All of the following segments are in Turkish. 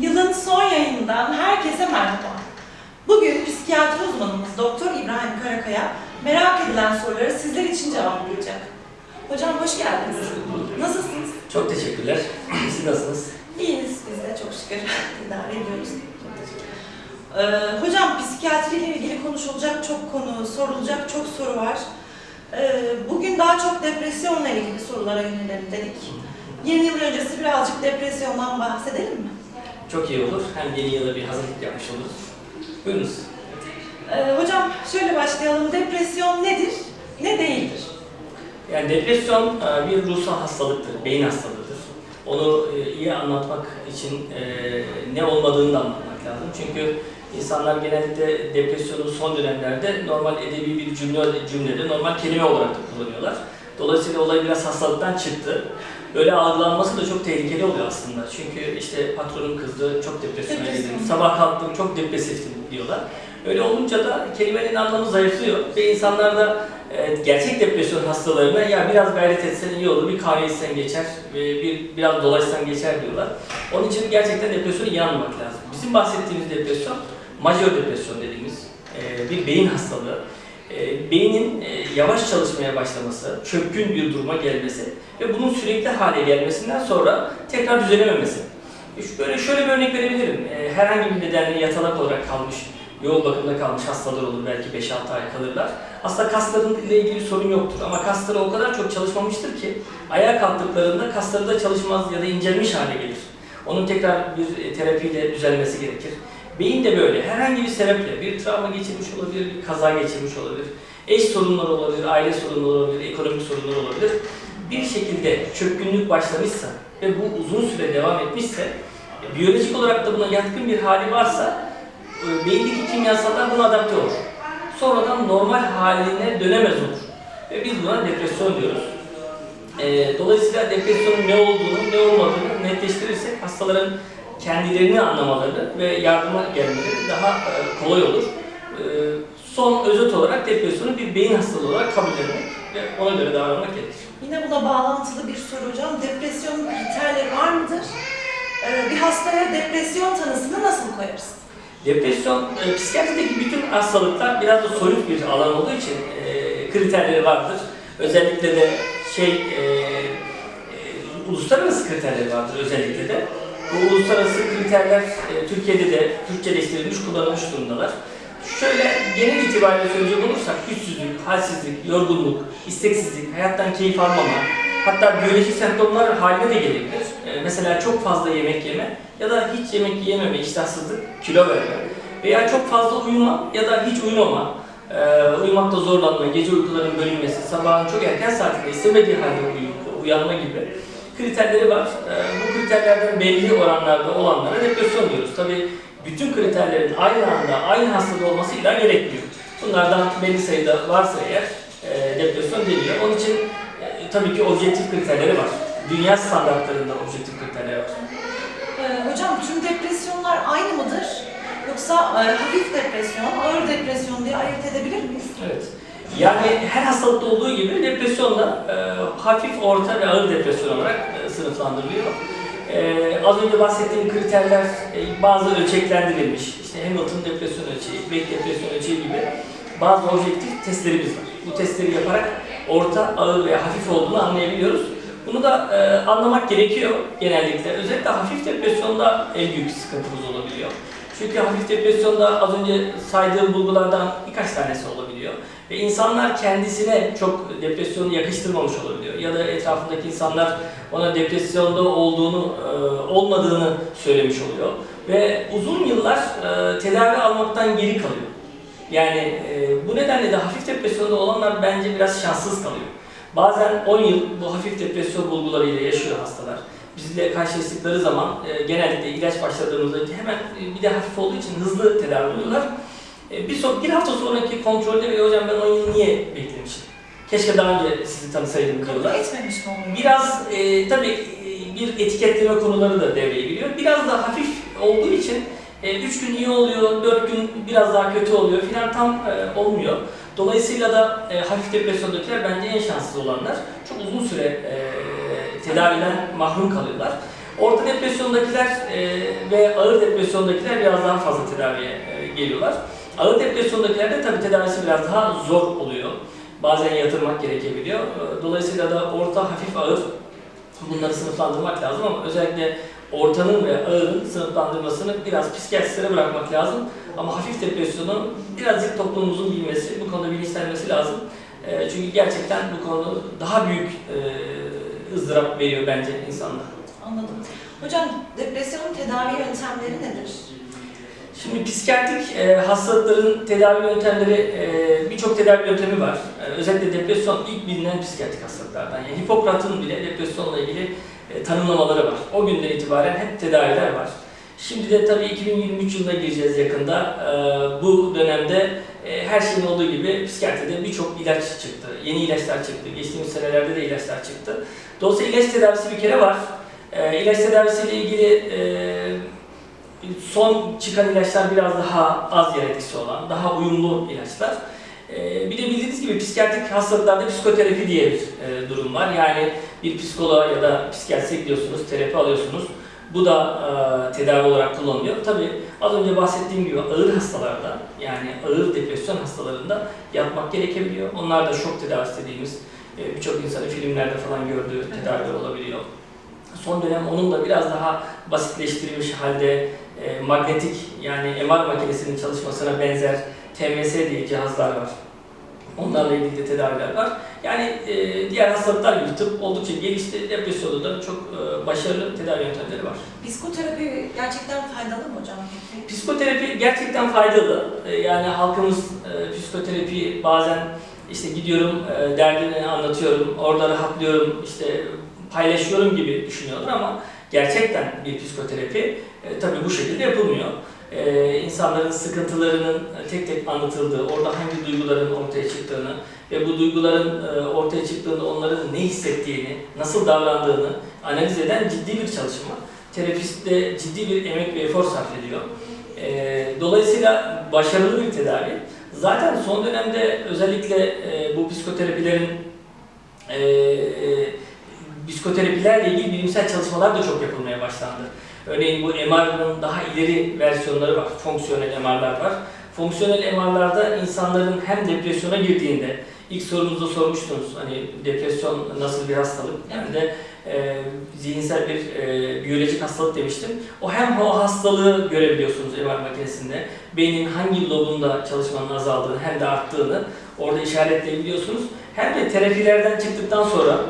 Yılın son yayınından herkese merhaba. Bugün psikiyatri uzmanımız Doktor İbrahim Karakaya merak edilen soruları sizler için cevaplayacak. Hocam hoş geldiniz. Nasılsınız? Çok teşekkürler. Siz nasılsınız? İyiyiz biz de çok şükür idare ediyoruz. Ee, hocam psikiyatri ile ilgili konuşulacak çok konu, sorulacak çok soru var. Ee, bugün daha çok depresyonla ilgili sorulara yönelelim dedik. Yeni yıl öncesi birazcık depresyondan bahsedelim mi? Çok iyi olur. Hem yeni yıla bir hazırlık yapmış oluruz. Buyurunuz. Ee, hocam şöyle başlayalım. Depresyon nedir, ne değildir? Yani depresyon e, bir ruhsal hastalıktır, beyin hastalığıdır. Onu e, iyi anlatmak için e, ne olmadığını da anlatmak lazım. Çünkü insanlar genellikle depresyonu son dönemlerde normal edebi bir cümle cümlede normal kelime olarak da kullanıyorlar. Dolayısıyla olay biraz hastalıktan çıktı. Böyle algılanması da çok tehlikeli oluyor aslında. Çünkü işte patronum kızdı, çok depresyona Depresyon. girdim, sabah kalktım, çok depresiftim diyorlar. Öyle olunca da kelimenin anlamı zayıflıyor ve insanlar da e, gerçek depresyon hastalarına ya biraz gayret etsen iyi olur, bir kahve içsen geçer, e, bir biraz dolaşsan geçer diyorlar. Onun için gerçekten depresyona iyi anlamak lazım. Bizim bahsettiğimiz depresyon, majör depresyon dediğimiz e, bir beyin hastalığı. E, beynin e, yavaş çalışmaya başlaması, çökkün bir duruma gelmesi ve bunun sürekli hale gelmesinden sonra tekrar düzelememesi. Böyle şöyle bir örnek verebilirim. E, herhangi bir nedenle yatalak olarak kalmış, yoğun bakımda kalmış hastalar olur belki 5-6 ay kalırlar. Aslında kasların ile ilgili sorun yoktur ama kasları o kadar çok çalışmamıştır ki ayağa kalktıklarında kasları da çalışmaz ya da incelmiş hale gelir. Onun tekrar bir terapiyle düzelmesi gerekir. Beyin de böyle herhangi bir sebeple bir travma geçirmiş olabilir, bir kaza geçirmiş olabilir, eş sorunları olabilir, aile sorunları olabilir, ekonomik sorunlar olabilir. Bir şekilde çökkünlük başlamışsa ve bu uzun süre devam etmişse, biyolojik olarak da buna yatkın bir hali varsa e, beyindeki kimyasallar buna adapte olur. Sonradan normal haline dönemez olur. Ve biz buna depresyon diyoruz. E, dolayısıyla depresyonun ne olduğunu, ne olmadığını netleştirirsek hastaların kendilerini anlamaları ve yardıma gelmeleri daha e, kolay olur. E, son özet olarak depresyonu bir beyin hastalığı olarak kabul etmek ve ona göre davranmak gerekir. Yine buna bağlantılı bir soru hocam. Depresyonun kriterleri var mıdır? Ee, bir hastaya depresyon tanısını nasıl koyarız? Depresyon, e, psikiyatrideki bütün hastalıklar biraz da soyut bir alan olduğu için e, kriterleri vardır. Özellikle de şey, e, e, uluslararası kriterleri vardır özellikle de. Bu uluslararası kriterler e, Türkiye'de de Türkçeleştirilmiş, kullanılmış durumdalar. Şöyle genel itibariyle söyleyecek olursak güçsüzlük, halsizlik, yorgunluk, isteksizlik, hayattan keyif almama, hatta biyolojik semptomlar haline de gelebilir. E, mesela çok fazla yemek yeme ya da hiç yemek yememe, iştahsızlık, kilo verme veya çok fazla uyuma ya da hiç uyumama, e, uyumakta zorlanma, gece uykuların bölünmesi, sabahın çok erken saatinde istemediği halde uyu- uyanma gibi kriterleri var. E, bu kriterlerden belli oranlarda olanlara depresyon diyoruz. Tabii bütün kriterlerin aynı anda aynı hastada olması illa gerekmiyor. Bunlardan belli sayıda varsa eğer e, depresyon deniyor. Onun için e, tabii ki objektif kriterleri var. Dünya standartlarında objektif kriterleri var. Ee, hocam tüm depresyonlar aynı mıdır? Yoksa e, hafif depresyon, ağır depresyon diye ayırt edebilir miyiz? Evet. Yani her hastalıkta olduğu gibi depresyon da e, hafif, orta ve ağır depresyon olarak e, sınıflandırılıyor. E, az önce bahsettiğim kriterler e, bazı ölçeklendirilmiş. İşte Hamilton depresyon ölçeği, Beck depresyon ölçeği gibi bazı objektif testlerimiz var. Bu testleri yaparak orta, ağır veya hafif olduğunu anlayabiliyoruz. Bunu da e, anlamak gerekiyor genellikle. Özellikle hafif depresyonda en büyük sıkıntımız olabiliyor. Çünkü hafif depresyonda az önce saydığım bulgulardan birkaç tanesi olabiliyor. Ve insanlar kendisine çok depresyonu yakıştırmamış olabiliyor. Ya da etrafındaki insanlar ona depresyonda olduğunu, e, olmadığını söylemiş oluyor. Ve uzun yıllar e, tedavi almaktan geri kalıyor. Yani e, bu nedenle de hafif depresyonda olanlar bence biraz şanssız kalıyor. Bazen 10 yıl bu hafif depresyon bulgularıyla yaşıyor hastalar. Bizle karşılaştıkları zaman e, genellikle ilaç başladığımızda hemen e, bir de hafif olduğu için hızlı tedavi oluyorlar. E, bir, so bir hafta sonraki kontrolde bile hocam ben 10 yıl niye beklemişim? Keşke daha önce sizi tanısaydım diyorlar. etmemiş mi oluyor? Biraz e, tabii e, bir etiketleme konuları da devreye giriyor. Biraz da hafif olduğu için 3 gün iyi oluyor, 4 gün biraz daha kötü oluyor filan tam e, olmuyor. Dolayısıyla da e, hafif depresyondakiler bence en şanssız olanlar. Çok uzun süre e, tedaviden mahrum kalıyorlar. Orta depresyondakiler e, ve ağır depresyondakiler biraz daha fazla tedaviye e, geliyorlar. Ağır depresyondakilerde tabii tedavisi biraz daha zor oluyor. Bazen yatırmak gerekebiliyor. E, Dolayısıyla da orta, hafif, ağır bunları sınıflandırmak lazım ama özellikle ortanın ve ağırın sınıflandırmasını biraz psikiyatristlere bırakmak lazım. Ama hafif depresyonu birazcık toplumumuzun bilmesi, bu konuda bilinçlenmesi lazım. E, çünkü gerçekten bu konu daha büyük e, ızdırap veriyor bence insanlara. Anladım. Hocam depresyonun tedavi yöntemleri nedir? Şimdi psikiyatrik e, hastalıkların tedavi yöntemleri, e, birçok tedavi yöntemi var. E, özellikle depresyon ilk bilinen psikiyatrik hastalıklardan. Yani Hipokrat'ın bile depresyonla ilgili e, tanımlamaları var. O günden itibaren hep tedaviler var. Şimdi de tabii 2023 yılına gireceğiz yakında. E, bu dönemde e, her şeyin olduğu gibi psikiyatride birçok ilaç çıktı. Yeni ilaçlar çıktı. Geçtiğimiz senelerde de ilaçlar çıktı. Dolayısıyla ilaç tedavisi bir kere var. E, ilaç tedavisiyle ilgili e, son çıkan ilaçlar biraz daha az yer etkisi olan, daha uyumlu ilaçlar. Ee, bir de bildiğiniz gibi psikiyatrik hastalıklarda psikoterapi diye bir e, durum var. Yani bir psikoloğa ya da psikiyatrise gidiyorsunuz, terapi alıyorsunuz. Bu da e, tedavi olarak kullanılıyor. Tabii az önce bahsettiğim gibi ağır hastalarda, yani ağır depresyon hastalarında yapmak gerekebiliyor. Onlar da şok tedavisi dediğimiz e, birçok insanın filmlerde falan gördüğü tedaviler olabiliyor. Son dönem onun da biraz daha basitleştirilmiş halde e, magnetik yani MR makinesinin çalışmasına benzer TMS diye cihazlar var. Onlarla ilgili de tedaviler var. Yani e, diğer hastalıklar gibi tıp oldukça gelişti. Depresyonda da çok e, başarılı tedavi yöntemleri var. Psikoterapi gerçekten faydalı mı hocam? Psikoterapi gerçekten faydalı. E, Yani halkımız e, psikoterapi bazen işte gidiyorum e, derdini anlatıyorum, orada rahatlıyorum, işte paylaşıyorum gibi düşünüyorlar ama gerçekten bir psikoterapi e, tabii bu şekilde yapılmıyor. E, insanların sıkıntılarının tek tek anlatıldığı, orada hangi duyguların ortaya çıktığını ve bu duyguların e, ortaya çıktığında onların ne hissettiğini, nasıl davrandığını analiz eden ciddi bir çalışma. Terapist de ciddi bir emek ve efor sarf ediyor. E, dolayısıyla başarılı bir tedavi. Zaten son dönemde özellikle e, bu psikoterapilerin e, e, psikoterapilerle ilgili bilimsel çalışmalar da çok yapılmaya başlandı. Örneğin bu MR'ın daha ileri versiyonları var, fonksiyonel MR'lar var. Fonksiyonel MR'larda insanların hem depresyona girdiğinde, ilk sorunuzda sormuştunuz hani depresyon nasıl bir hastalık, hem de e, zihinsel bir e, biyolojik hastalık demiştim. O hem o hastalığı görebiliyorsunuz MR makinesinde, beynin hangi lobunda çalışmanın azaldığını hem de arttığını orada işaretleyebiliyorsunuz. Hem de terapilerden çıktıktan sonra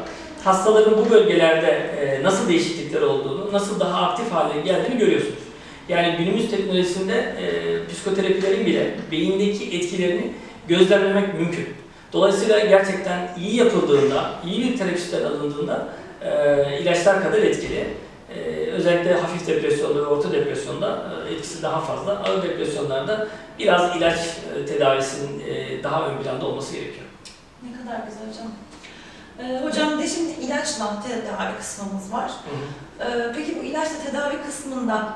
hastaların bu bölgelerde e, nasıl değişiklikler olduğunu, nasıl daha aktif hale geldiğini görüyorsunuz. Yani günümüz teknolojisinde e, psikoterapilerin bile beyindeki etkilerini gözlemlemek mümkün. Dolayısıyla gerçekten iyi yapıldığında, iyi bir terapisten alındığında e, ilaçlar kadar etkili. Özellikle hafif depresyonda ve orta depresyonda etkisi daha fazla. Ağır depresyonlarda biraz ilaç tedavisinin daha ön planda olması gerekiyor. Ne kadar güzel hocam. Ee, hocam bir de şimdi ilaçla tedavi kısmımız var. Hı hı. Ee, peki bu ilaçla tedavi kısmında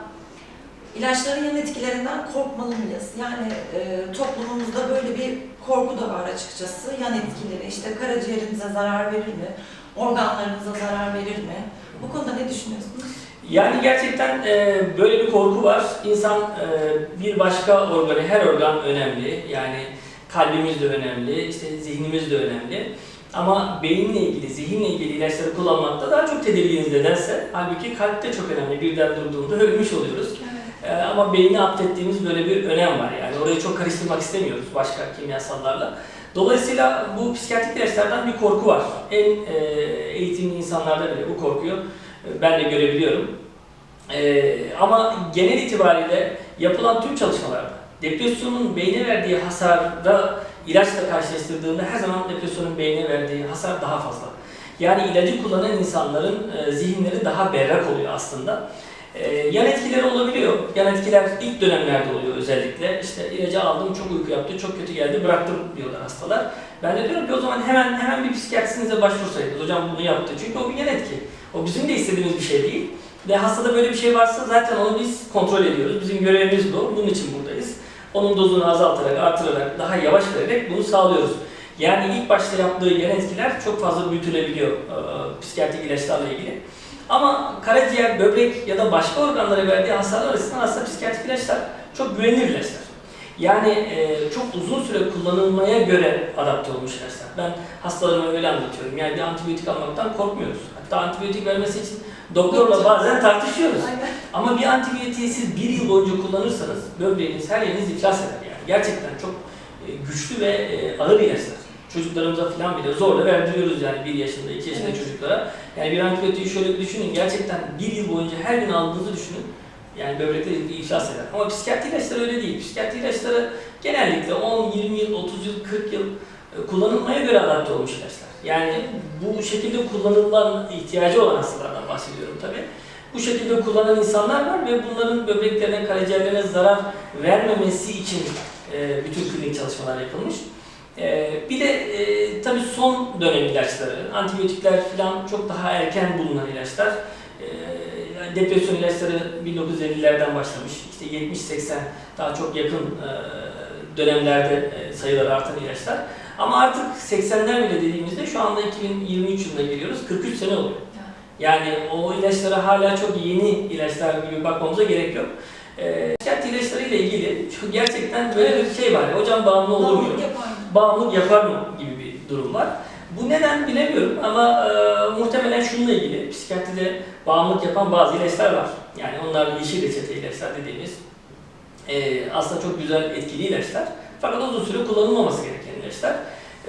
ilaçların yan etkilerinden korkmalı mıyız? Yani e, toplumumuzda böyle bir korku da var açıkçası. Yan etkileri işte karaciğerimize zarar verir mi? Organlarımıza zarar verir mi? Bu konuda ne düşünüyorsunuz? Yani gerçekten e, böyle bir korku var. İnsan e, bir başka organı, her organ önemli. Yani kalbimiz de önemli, işte zihnimiz de önemli. Ama beyinle ilgili, zihinle ilgili ilaçları kullanmakta daha çok tedirginiz nedense. Halbuki kalp de çok önemli. Birden durduğunda ölmüş oluyoruz. Evet. E, ama beyni aptettiğimiz böyle bir önem var. Yani orayı çok karıştırmak istemiyoruz başka kimyasallarla. Dolayısıyla bu psikiyatrik ilaçlardan bir korku var. En e, eğitimli insanlarda bile bu korkuyu e, ben de görebiliyorum. E, ama genel itibariyle yapılan tüm çalışmalarda depresyonun beyne verdiği hasarda ilaçla karşılaştırdığında her zaman depresyonun beyne verdiği hasar daha fazla. Yani ilacı kullanan insanların e, zihinleri daha berrak oluyor aslında. E, yan etkileri olabiliyor. Yan etkiler ilk dönemlerde oluyor özellikle. İşte ilacı aldım, çok uyku yaptı, çok kötü geldi, bıraktım diyorlar hastalar. Ben de diyorum ki o zaman hemen hemen bir psikiyatristinize başvursaydınız. Hocam bunu yaptı. Çünkü o bir yan etki. O bizim de istediğimiz bir şey değil. Ve hastada böyle bir şey varsa zaten onu biz kontrol ediyoruz. Bizim görevimiz bu. Bunun için buradayız. Onun dozunu azaltarak, artırarak, daha yavaş vererek bunu sağlıyoruz. Yani ilk başta yaptığı yan etkiler çok fazla büyütülebiliyor e, psikiyatrik ilaçlarla ilgili. Ama karaciğer, böbrek ya da başka organlara verdiği hasarlar açısından aslında psikiyatrik ilaçlar çok güvenilir ilaçlar. Yani e, çok uzun süre kullanılmaya göre adapte olmuş ilaçlar. Ben hastalarıma öyle anlatıyorum. Yani bir antibiyotik almaktan korkmuyoruz. Hatta antibiyotik vermesi için doktorla bazen tartışıyoruz. Aynen. Ama bir antibiyotiği siz bir yıl boyunca kullanırsanız böbreğiniz, her yeriniz iflas eder yani. Gerçekten çok e, güçlü ve e, ağır ilaçlar. Çocuklarımıza falan bile zorla verdiriyoruz yani bir yaşında, iki yaşında Evet. çocuklara. Yani bir antibiyotiği şöyle bir düşünün, gerçekten bir yıl boyunca her gün aldığınızı düşünün. Yani böbrekler iflas eder. Ama psikiyatri ilaçları öyle değil. Psikiyatri ilaçları genellikle 10, 20 yıl, 30 yıl, 40 yıl e, kullanılmaya göre adapte olmuş ilaçlar. Yani bu şekilde kullanılan ihtiyacı olan hastalardan bahsediyorum tabii. Bu şekilde kullanan insanlar var ve bunların böbreklerine, karaciğerlerine zarar vermemesi için e, bütün klinik çalışmalar yapılmış. E, bir de e, tabii son dönem ilaçları, antibiyotikler falan çok daha erken bulunan ilaçlar. E, depresyon ilaçları 1950'lerden başlamış. İşte 70-80 daha çok yakın e, dönemlerde e, sayıları artan ilaçlar. Ama artık 80'ler bile dediğimizde şu anda 2023 yılına giriyoruz. 43 sene oluyor. Yani o ilaçlara hala çok yeni ilaçlar gibi bakmamıza gerek yok. Ee, psikiyatri ilaçları ile ilgili çok gerçekten böyle bir şey var. Hocam bağımlı olur mu? Bağımlılık yapar mı? Bağımlılık yapar mı gibi bir durum var. Bu neden bilemiyorum ama e, muhtemelen şununla ilgili psikiyatride bağımlılık yapan bazı ilaçlar var. Yani onlar yeşil reçete ilaçlar dediğimiz e, aslında çok güzel etkili ilaçlar. Fakat uzun süre kullanılmaması gereken ilaçlar.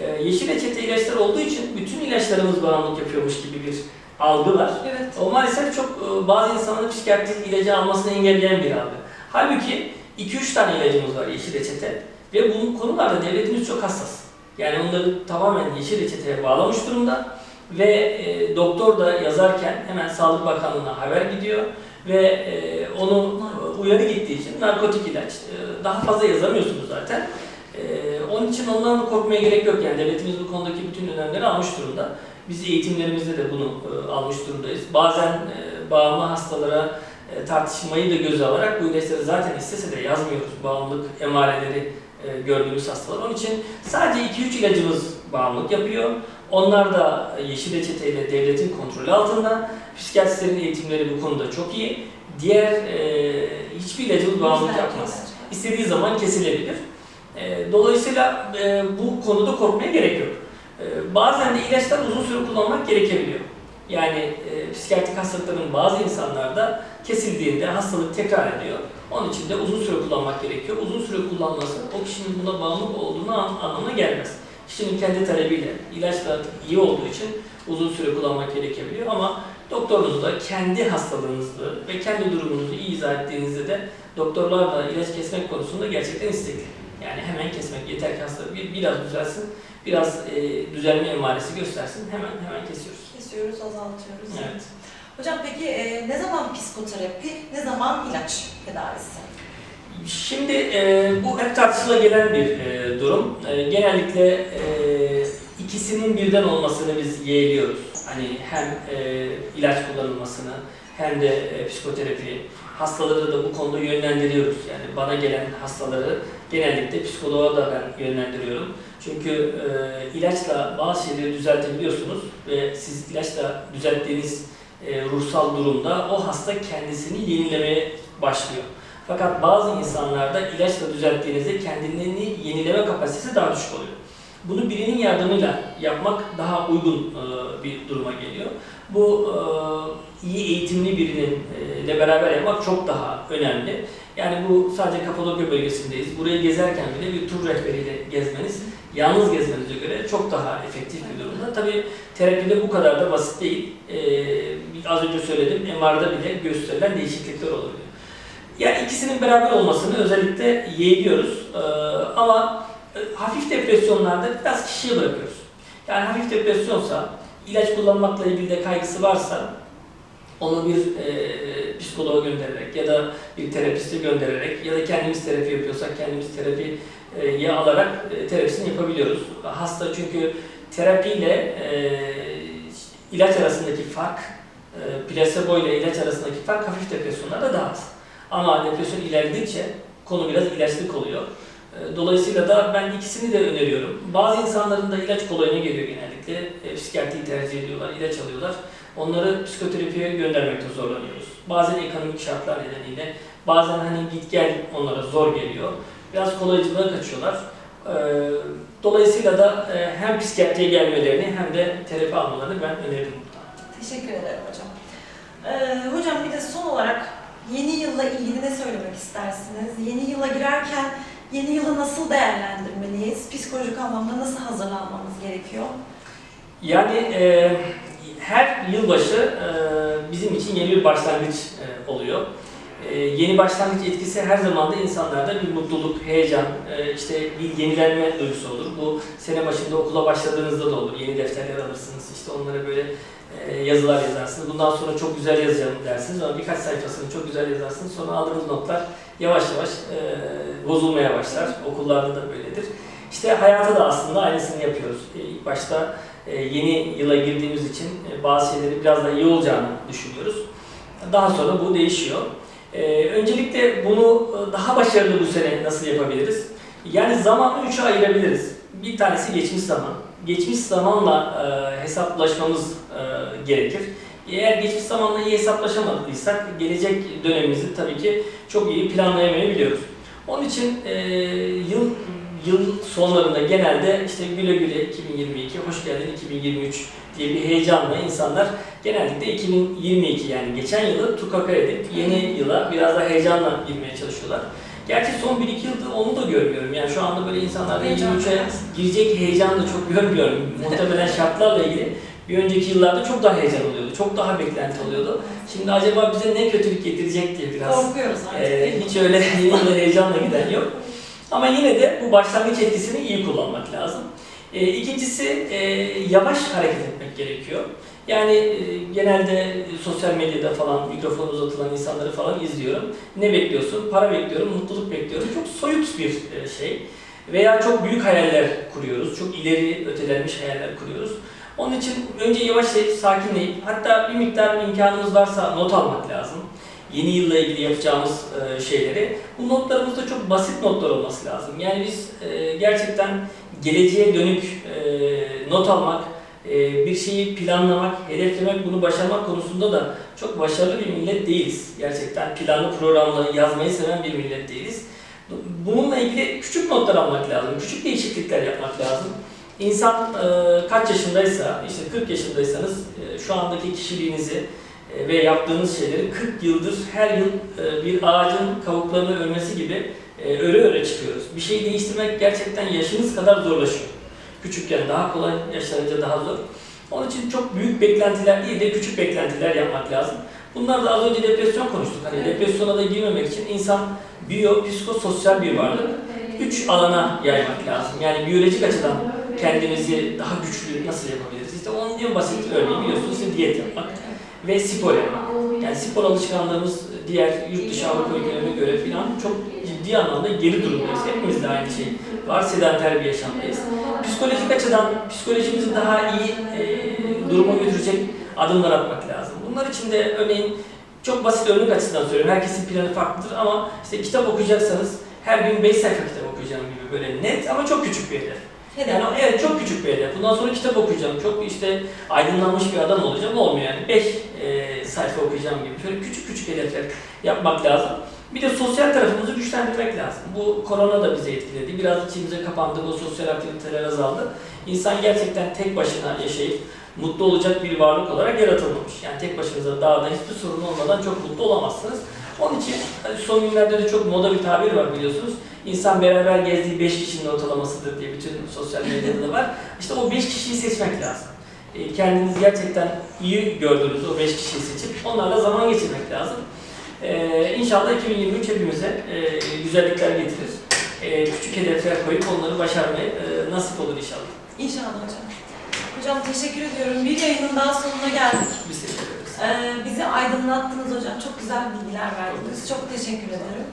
E, yeşil reçete ilaçlar olduğu için bütün ilaçlarımız bağımlılık yapıyormuş gibi bir algı var. Evet. O maalesef çok e, bazı insanların psikiyatrik ilacı almasını engelleyen bir algı. Halbuki 2-3 tane ilacımız var yeşil reçete ve bu konularda devletimiz çok hassas. Yani onları tamamen yeşil reçeteye bağlamış durumda ve e, doktor da yazarken hemen Sağlık Bakanlığı'na haber gidiyor ve e, onu e, uyarı gittiği için narkotik ilaç e, daha fazla yazamıyorsunuz zaten. E, onun için ondan korkmaya gerek yok yani devletimiz bu konudaki bütün önlemleri almış durumda. Biz eğitimlerimizde de bunu e, almış durumdayız. Bazen e, bağımlı hastalara e, tartışmayı da göze alarak bu ilaçları zaten istese de yazmıyoruz. Bağımlılık emareleri e, gördüğümüz hastalar. Onun için sadece 2-3 ilacımız bağımlılık yapıyor. Onlar da yeşil reçeteyle devletin kontrolü altında. Psikiyatristlerin eğitimleri bu konuda çok iyi. Diğer e, hiçbir ilacımız bağımlılık yapmaz. İstediği zaman kesilebilir. E, dolayısıyla e, bu konuda korkmaya gerek yok. E, bazen de ilaçlar uzun süre kullanmak gerekebiliyor. Yani e, psikiyatrik hastalıkların bazı insanlarda kesildiğinde hastalık tekrar ediyor. Onun için de uzun süre kullanmak gerekiyor. Uzun süre kullanması o kişinin buna bağımlı olduğunu an- anlamına gelmez. Kişinin kendi talebiyle ilaçlar iyi olduğu için uzun süre kullanmak gerekebiliyor ama doktorunuz da kendi hastalığınızı ve kendi durumunuzu iyi izah ettiğinizde de doktorlar da ilaç kesmek konusunda gerçekten istekli. Yani hemen kesmek yeter ki hasta bir, biraz düzelsin, biraz e, düzelme emaresi göstersin hemen hemen kesiyoruz. Kesiyoruz, azaltıyoruz. Evet. Hocam peki e, ne zaman psikoterapi, ne zaman ilaç tedavisi? Şimdi e, bu hep tartışıla gelen bir e, durum. E, genellikle e, ikisinin birden olmasını biz yeğliyoruz. Hani hem e, ilaç kullanılmasını hem de e, psikoterapi. Hastaları da bu konuda yönlendiriyoruz. Yani bana gelen hastaları genellikle psikoloğa da ben yönlendiriyorum. Çünkü e, ilaçla bazı şeyleri düzeltebiliyorsunuz ve siz ilaçla düzelttiğiniz e, ruhsal durumda o hasta kendisini yenilemeye başlıyor. Fakat bazı insanlarda ilaçla düzelttiğinizde kendilerini yenileme kapasitesi daha düşük oluyor. Bunu birinin yardımıyla yapmak daha uygun e, bir duruma geliyor. Bu e, iyi eğitimli birinin e, ile beraber yapmak çok daha önemli. Yani bu sadece Kapadokya bölgesindeyiz. Burayı gezerken bile bir tur rehberiyle gezmeniz, yalnız gezmenize göre çok daha efektif bir durumda. Tabii terapide bu kadar da basit değil. E, az önce söyledim, MR'da bile gösterilen değişiklikler olabiliyor. Yani ikisinin beraber olmasını özellikle yeğliyoruz. Ee, ama e, hafif depresyonlarda biraz kişiye bırakıyoruz. Yani hafif depresyonsa, ilaç kullanmakla ilgili de kaygısı varsa onu bir e, psikoloğa göndererek ya da bir terapiste göndererek ya da kendimiz terapi yapıyorsak kendimiz terapiye alarak e, terapisini yapabiliyoruz. Hasta çünkü terapiyle e, ilaç arasındaki fark, e, plasebo ile ilaç arasındaki fark hafif depresyonlarda daha az. Ama depresyon ilerledikçe konu biraz ilaçlık oluyor. E, Dolayısıyla da ben ikisini de öneriyorum. Bazı insanların da ilaç kolayına geliyor genellikle. E, psikiyatriyi tercih ediyorlar, ilaç alıyorlar. onları psikoterapiye göndermekte zorlanıyoruz. Bazen ekonomik şartlar nedeniyle, bazen hani git gel onlara zor geliyor. Biraz kolaycılığa kaçıyorlar. Ee, Dolayısıyla da e, hem psikiyatriye gelmelerini hem de terapi almalarını ben öneririm. Teşekkür ederim hocam. Ee, hocam bir de son olarak yeni yılla ilgili ne söylemek istersiniz? Yeni yıla girerken yeni yılı nasıl değerlendirmeliyiz? Psikolojik anlamda nasıl hazırlanmamız gerekiyor? Yani e, her yılbaşı e, bizim için yeni bir başlangıç e, oluyor. E, yeni başlangıç etkisi her zaman da insanlarda bir mutluluk, heyecan, e, işte bir yenilenme duygusu olur. Bu sene başında okula başladığınızda da olur. Yeni defterler alırsınız, işte onlara böyle e, yazılar yazarsınız. Bundan sonra çok güzel yazacağım dersiniz ama birkaç sayfasını çok güzel yazarsınız. Sonra aldığınız notlar yavaş yavaş e, bozulmaya başlar. Okullarda da böyledir. İşte hayata da aslında aynısını yapıyoruz. E, ilk başta yeni yıla girdiğimiz için e, bazı şeyleri biraz daha iyi olacağını düşünüyoruz. Daha sonra bu değişiyor. E, Öncelikle bunu e, daha başarılı bu sene nasıl yapabiliriz? Yani zamanı üçe ayırabiliriz. Bir tanesi geçmiş zaman. Geçmiş zamanla e, hesaplaşmamız e, gerekir. Eğer geçmiş zamanla iyi hesaplaşamadıysak gelecek dönemimizi tabii ki çok iyi planlayamayabiliyoruz. Onun için e, yıl yıl sonlarında genelde işte güle güle 2022, hoş geldin 2023 diye bir heyecanla insanlar genellikle 2022 yani geçen yılı tukaka edip yeni yıla biraz daha heyecanla girmeye çalışıyorlar. Gerçi son 1-2 yıldır onu da görmüyorum. Yani şu anda böyle insanlar Heyecan 2023'e girecek heyecanı da çok görmüyorum. Muhtemelen şartlarla ilgili bir önceki yıllarda çok daha heyecan oluyordu. Çok daha beklenti oluyordu. Şimdi acaba bize ne kötülük getirecek diye biraz Korkuyoruz artık. mi? hiç öyle yeni heyecanla giden yok. Ama yine de bu başlangıç etkisini iyi kullanmak lazım. Ee, ikincisi e, yavaş hareket etmek gerekiyor. Yani e, genelde sosyal medyada falan mikrofon uzatılan insanları falan izliyorum. Ne bekliyorsun? Para bekliyorum, mutluluk bekliyorum. Çok soyut bir e, şey. Veya çok büyük hayaller kuruyoruz. Çok ileri ötelenmiş hayaller kuruyoruz. Onun için önce yavaşlayıp sakinleyip hatta bir miktar imkanımız varsa not almak lazım yeni yılla ilgili yapacağımız e, şeyleri. Bu notlarımız da çok basit notlar olması lazım. Yani biz e, gerçekten geleceğe dönük e, not almak, e, bir şeyi planlamak, hedeflemek, bunu başarmak konusunda da çok başarılı bir millet değiliz. Gerçekten planlı programlı yazmayı seven bir millet değiliz. Bununla ilgili küçük notlar almak lazım, küçük değişiklikler yapmak lazım. İnsan e, kaç yaşındaysa, işte 40 yaşındaysanız e, şu andaki kişiliğinizi ve yaptığınız şeyleri 40 yıldır her yıl e, bir ağacın kavuklarını örmesi gibi e, öre öre çıkıyoruz. Bir şeyi değiştirmek gerçekten yaşınız kadar zorlaşıyor. Küçükken daha kolay, yaşlanınca daha zor. Onun için çok büyük beklentiler değil de küçük beklentiler yapmak lazım. Bunlar da az önce depresyon konuştuk. Hani Evet. depresyona da girmemek için insan biyo, psikososyal bir varlık. Üç alana yaymak lazım. Yani biyolojik açıdan kendimizi daha güçlü nasıl yapabiliriz? İşte onun en basit örneği biliyorsunuz işte diyet yapmak ve spor yapmak. Yani spor alışkanlığımız diğer yurt dışı Avrupa ülkelerine göre falan çok ciddi anlamda geri durumdayız. Hepimiz de aynı şey var. Sedanter bir yaşamdayız. Psikolojik açıdan psikolojimizi daha iyi e, duruma götürecek adımlar atmak lazım. Bunlar için de örneğin çok basit örnek açısından söylüyorum. Herkesin planı farklıdır ama işte kitap okuyacaksanız her gün 5 sayfa kitap okuyacağım gibi böyle net ama çok küçük bir hedef. Yani evet çok küçük bir hedef. Bundan sonra kitap okuyacağım. Çok işte aydınlanmış bir adam olacağım. Olmuyor yani. 5 sayfa okuyacağım gibi. Şöyle küçük küçük hedefler yapmak lazım. Bir de sosyal tarafımızı güçlendirmek lazım. Bu korona da bizi etkiledi. Biraz içimize kapandık, o sosyal aktiviteler azaldı. İnsan gerçekten tek başına yaşayıp mutlu olacak bir varlık olarak yaratılmamış. Yani tek başınıza dağda hiçbir sorun olmadan çok mutlu olamazsınız. Onun için hani son günlerde de çok moda bir tabir var biliyorsunuz. İnsan beraber gezdiği 5 kişinin ortalamasıdır diye bütün sosyal medyada da var. İşte o 5 kişiyi seçmek lazım. E, Kendinizi gerçekten iyi gördüğünüz o 5 kişiyi seçip onlarla zaman geçirmek lazım. Ee, inşallah 2023 hepimize e, güzellikler getirir. E, küçük hedefler koyup onları başarmayı e, nasip olur inşallah. İnşallah hocam. Hocam teşekkür ediyorum. Bir yayının daha sonuna geldik. Biz teşekkür ederiz. Ee, bizi aydınlattınız hocam. Çok güzel bilgiler verdiniz. Çok teşekkür ederim.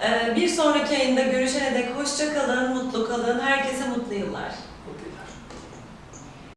Ee, bir sonraki yayında görüşene dek hoşça kalın, mutlu kalın. Herkese mutlu yıllar.